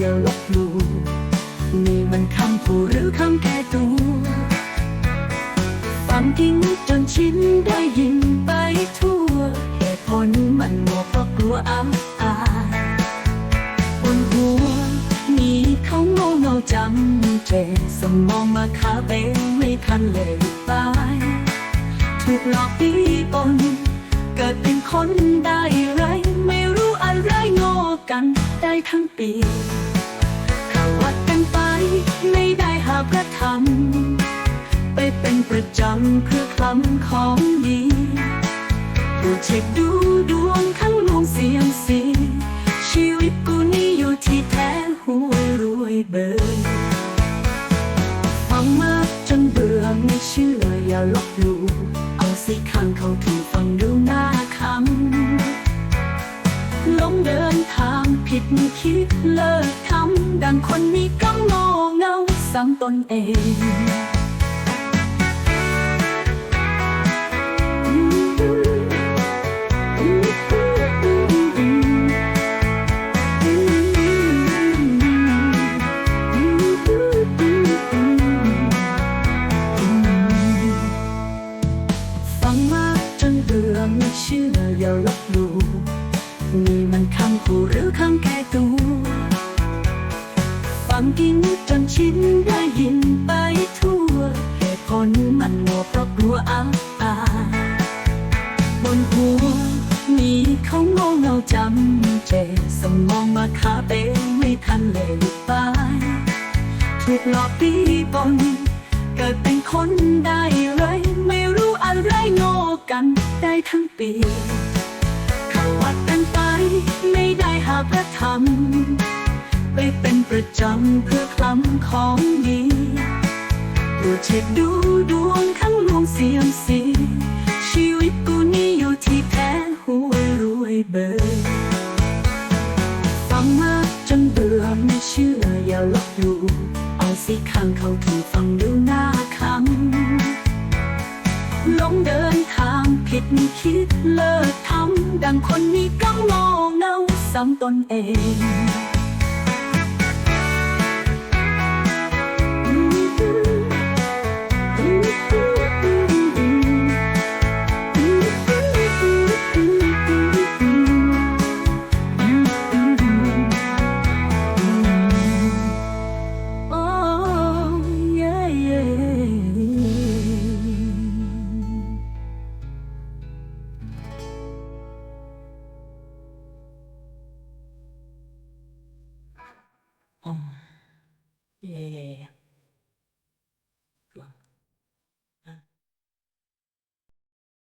อย่าลบลู่นี่มันคำผู้หรือคำแก่ตัวฟังทิ้งจนชินได้ยินไปทั่ว เหตุผลมันหมดเพราะกลัวอับอายบนหัวนี่เขาโง่เงาจำเจสมองมาคาเบไม่ทันเลยตายถูกหลอกปีปนเกิดเป็นคนได้ไร ไม่รู้อะไรโง่กันได้ทั้งปีำเพื่อคลำของดีดูเช็คดูดวงข้างลวงเสียงสีชีวิตกูนี่อยู่ที่แท้หวยรวยเบยฟังมากจนเบื่อไม่เชื่ออย่าลบหลู่เอาสิข้างเขาถูกฟังดูหน้าคำหลงเดินทางผิดคิดเลิกทำดังคนนี้ก็โง่เงาสั่งตนเอง เบื่อไม่เชื่ออย่าลบหลู่นี่มันคำขู่หรือคำแก้ตัวฟังกินจนชินได้ยินไปทั่ว เหตุผลมันโง่เพราะกลัวอาอายบนหัวมีเขาโง่เงาจำเจสมองมาคาเปไม่ทันเลยลุกไปถูกหลอกตีปนเกิดเป็นคนด ได้ทั้งปีเข้าวัดกันไป ไม่ได้หาพระธรรม ไปเป็นประจำเพื่อคลำของดีตรวจเช็คดูดวงข้างลวงเสียงสีชีวิตกูนี่อยู่ที่แพ้หวยรวยเบอร์ฟังมากจนเบื่อไม่เชื่ออย่าลบหลู่เอาสิข้างเขาถูกฟังดูหน้าคำลงเดินิดคิดเลิกทำดังคนนี้ก็โง่เงาซ้ำตนเอง yeah.